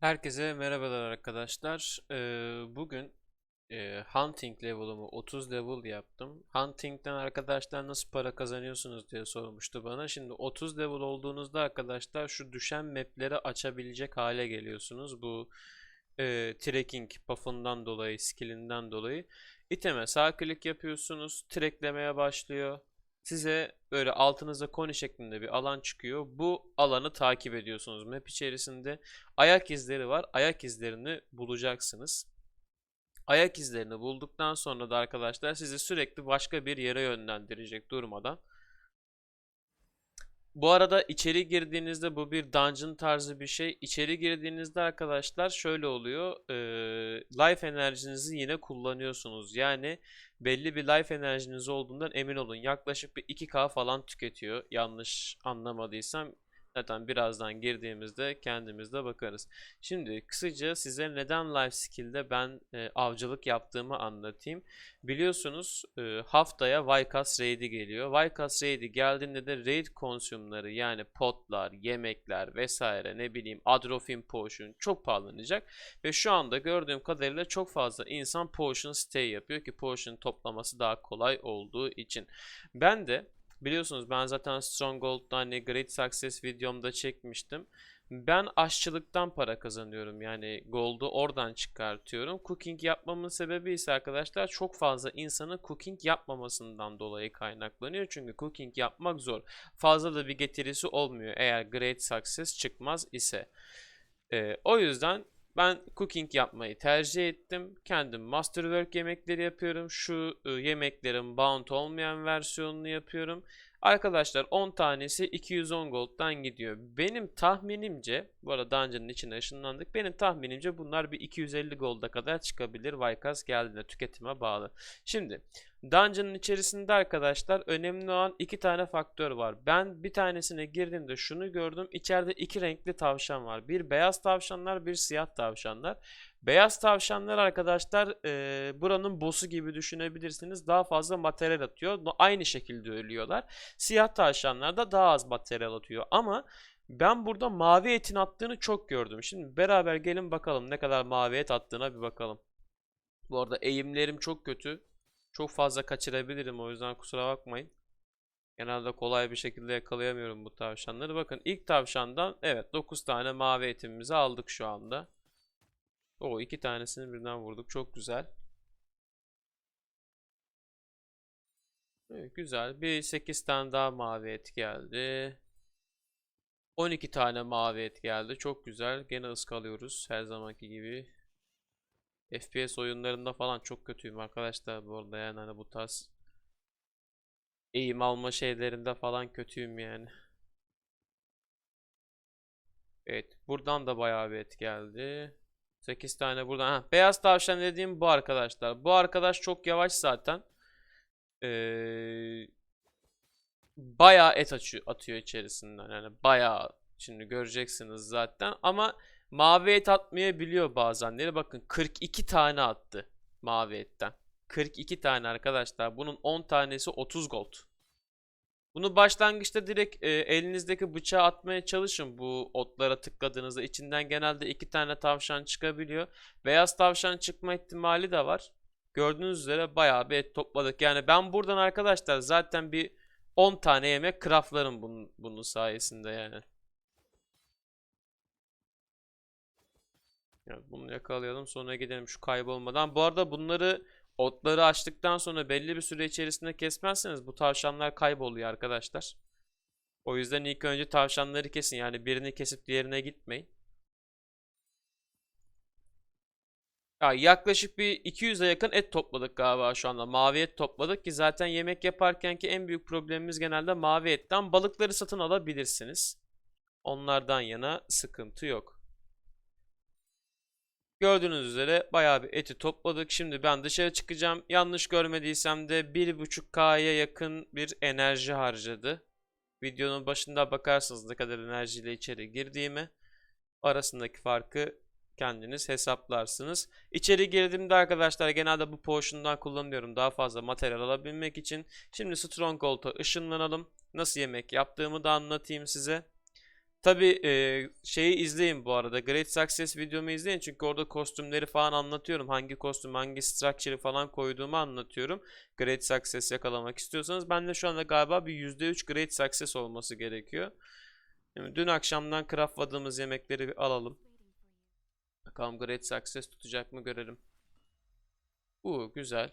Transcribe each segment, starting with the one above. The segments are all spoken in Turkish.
Herkese merhabalar arkadaşlar. Ee, bugün e, hunting level'ımı 30 level yaptım. Hunting'den arkadaşlar nasıl para kazanıyorsunuz diye sormuştu bana. Şimdi 30 level olduğunuzda arkadaşlar şu düşen map'leri açabilecek hale geliyorsunuz. Bu e, trekking buff'ından dolayı, skill'inden dolayı. İteme sağ klik yapıyorsunuz. Treklemeye başlıyor. Size böyle altınıza koni şeklinde bir alan çıkıyor. Bu alanı takip ediyorsunuz map içerisinde ayak izleri var. Ayak izlerini bulacaksınız. Ayak izlerini bulduktan sonra da arkadaşlar sizi sürekli başka bir yere yönlendirecek durmadan. Bu arada içeri girdiğinizde bu bir dungeon tarzı bir şey. İçeri girdiğinizde arkadaşlar şöyle oluyor. eee, life enerjinizi yine kullanıyorsunuz. Yani belli bir life enerjiniz olduğundan emin olun. Yaklaşık bir 2K falan tüketiyor. Yanlış anlamadıysam zaten birazdan girdiğimizde kendimizde bakarız. Şimdi kısaca size neden life skill'de ben e, avcılık yaptığımı anlatayım. Biliyorsunuz e, haftaya Vykas Raid'i geliyor. Vykas Raid'i geldiğinde de raid konsümleri yani potlar, yemekler vesaire ne bileyim Adrofin Potion çok pahalanacak. Ve şu anda gördüğüm kadarıyla çok fazla insan Potion stay yapıyor ki Potion toplaması daha kolay olduğu için. Ben de biliyorsunuz ben zaten Stronghold'da hani Great Success videomda çekmiştim. Ben aşçılıktan para kazanıyorum. Yani gold'u oradan çıkartıyorum. Cooking yapmamın sebebi ise arkadaşlar çok fazla insanın cooking yapmamasından dolayı kaynaklanıyor. Çünkü cooking yapmak zor. Fazla da bir getirisi olmuyor eğer great success çıkmaz ise. Ee, o yüzden ben cooking yapmayı tercih ettim. Kendim masterwork yemekleri yapıyorum. Şu e, yemeklerin bound olmayan versiyonunu yapıyorum. Arkadaşlar 10 tanesi 210 gold'dan gidiyor. Benim tahminimce, bu arada dungeon'ın içine ışınlandık. Benim tahminimce bunlar bir 250 gold'a kadar çıkabilir. Vykas geldiğinde tüketime bağlı. Şimdi dungeon'ın içerisinde arkadaşlar önemli olan iki tane faktör var. Ben bir tanesine girdiğimde şunu gördüm. İçeride iki renkli tavşan var. Bir beyaz tavşanlar, bir siyah tavşanlar. Beyaz tavşanlar arkadaşlar e, buranın boss'u gibi düşünebilirsiniz. Daha fazla materyal atıyor. Aynı şekilde ölüyorlar. Siyah tavşanlar da daha az materyal atıyor. Ama ben burada mavi etin attığını çok gördüm. Şimdi beraber gelin bakalım ne kadar mavi et attığına bir bakalım. Bu arada eğimlerim çok kötü. Çok fazla kaçırabilirim o yüzden kusura bakmayın. Genelde kolay bir şekilde yakalayamıyorum bu tavşanları. Bakın ilk tavşandan evet 9 tane mavi etimizi aldık şu anda. O iki tanesini birden vurduk. Çok güzel. Evet, güzel. Bir 8 tane daha mavi et geldi. 12 tane mavi et geldi. Çok güzel. Gene ıskalıyoruz her zamanki gibi. FPS oyunlarında falan çok kötüyüm arkadaşlar bu arada yani hani bu tarz eğim alma şeylerinde falan kötüyüm yani. Evet buradan da bayağı bir et geldi. 8 tane buradan. Ha, beyaz tavşan dediğim bu arkadaşlar. Bu arkadaş çok yavaş zaten. Ee, bayağı et açıyor, atıyor içerisinden. Yani bayağı şimdi göreceksiniz zaten. Ama mavi et atmayabiliyor bazenleri. Bakın 42 tane attı mavi etten. 42 tane arkadaşlar. Bunun 10 tanesi 30 gold. Bunu başlangıçta direkt e, elinizdeki bıçağı atmaya çalışın bu otlara tıkladığınızda. içinden genelde iki tane tavşan çıkabiliyor. Beyaz tavşan çıkma ihtimali de var. Gördüğünüz üzere bayağı bir et topladık. Yani ben buradan arkadaşlar zaten bir 10 tane yemek craftlarım bunun, bunun sayesinde yani. Evet, bunu yakalayalım sonra gidelim şu kaybolmadan. Bu arada bunları otları açtıktan sonra belli bir süre içerisinde kesmezseniz bu tavşanlar kayboluyor arkadaşlar. O yüzden ilk önce tavşanları kesin. Yani birini kesip diğerine gitmeyin. Ya yaklaşık bir 200'e yakın et topladık galiba şu anda. Mavi et topladık ki zaten yemek yaparkenki en büyük problemimiz genelde mavi etten. Balıkları satın alabilirsiniz. Onlardan yana sıkıntı yok. Gördüğünüz üzere bayağı bir eti topladık. Şimdi ben dışarı çıkacağım. Yanlış görmediysem de 1.5K'ya yakın bir enerji harcadı. Videonun başında bakarsınız ne kadar enerjiyle içeri girdiğimi. Arasındaki farkı kendiniz hesaplarsınız. İçeri girdiğimde arkadaşlar genelde bu potion'dan kullanıyorum daha fazla materyal alabilmek için. Şimdi Stronghold'a ışınlanalım. Nasıl yemek yaptığımı da anlatayım size. Tabii e, şeyi izleyin bu arada. Great Success videomu izleyin çünkü orada kostümleri falan anlatıyorum. Hangi kostüm, hangi structure'ı falan koyduğumu anlatıyorum. Great Success yakalamak istiyorsanız. Ben de şu anda galiba bir %3 Great Success olması gerekiyor. Şimdi dün akşamdan craftladığımız yemekleri alalım. Bakalım Great Success tutacak mı görelim. Uuu güzel.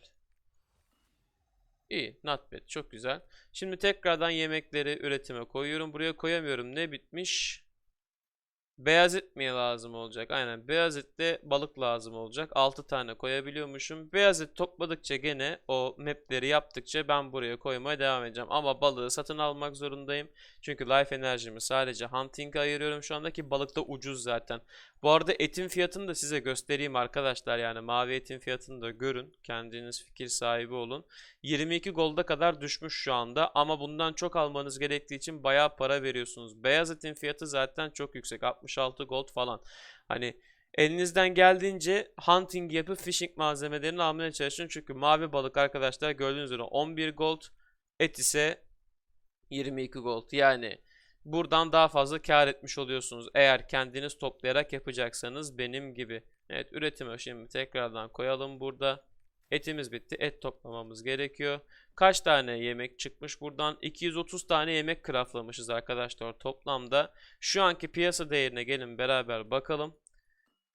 İyi, not bad. Çok güzel. Şimdi tekrardan yemekleri üretime koyuyorum. Buraya koyamıyorum. Ne bitmiş? Beyaz et mi lazım olacak? Aynen. Beyaz etle balık lazım olacak. 6 tane koyabiliyormuşum. Beyaz et topladıkça gene o mapleri yaptıkça ben buraya koymaya devam edeceğim. Ama balığı satın almak zorundayım. Çünkü life enerjimi sadece hunting'e ayırıyorum şu andaki balık da ucuz zaten. Bu arada etin fiyatını da size göstereyim arkadaşlar. Yani mavi etin fiyatını da görün. Kendiniz fikir sahibi olun. 22 golda kadar düşmüş şu anda ama bundan çok almanız gerektiği için bayağı para veriyorsunuz. Beyaz etin fiyatı zaten çok yüksek. 66 gold falan. Hani elinizden geldiğince hunting yapıp fishing malzemelerini almaya çalışın. Çünkü mavi balık arkadaşlar gördüğünüz üzere 11 gold. Et ise 22 gold. Yani buradan daha fazla kar etmiş oluyorsunuz. Eğer kendiniz toplayarak yapacaksanız benim gibi. Evet üretime şimdi tekrardan koyalım burada. Etimiz bitti. Et toplamamız gerekiyor. Kaç tane yemek çıkmış buradan? 230 tane yemek craftlamışız arkadaşlar toplamda. Şu anki piyasa değerine gelin beraber bakalım.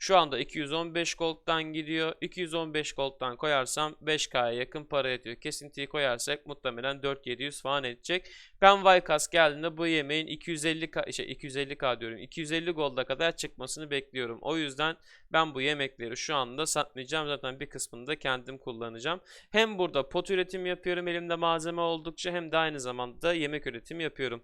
Şu anda 215 gold'dan gidiyor. 215 gold'dan koyarsam 5K'ya yakın para ediyor. Kesintiyi koyarsak muhtemelen 4-700 falan edecek. Ben Vaykas geldiğinde bu yemeğin 250K, şey 250K diyorum. 250 gold'a kadar çıkmasını bekliyorum. O yüzden ben bu yemekleri şu anda satmayacağım. Zaten bir kısmını da kendim kullanacağım. Hem burada pot üretim yapıyorum elimde malzeme oldukça hem de aynı zamanda yemek üretimi yapıyorum.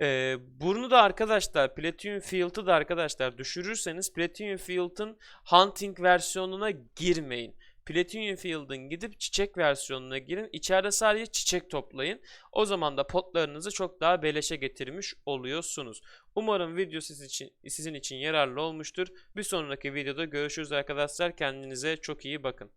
Ee, bunu da arkadaşlar Platinum Field'ı da arkadaşlar düşürürseniz Platinum Field'ın Hunting versiyonuna girmeyin. Platinum Field'ın gidip çiçek versiyonuna girin. İçeride sadece çiçek toplayın. O zaman da potlarınızı çok daha beleşe getirmiş oluyorsunuz. Umarım video siz için, sizin için yararlı olmuştur. Bir sonraki videoda görüşürüz arkadaşlar. Kendinize çok iyi bakın.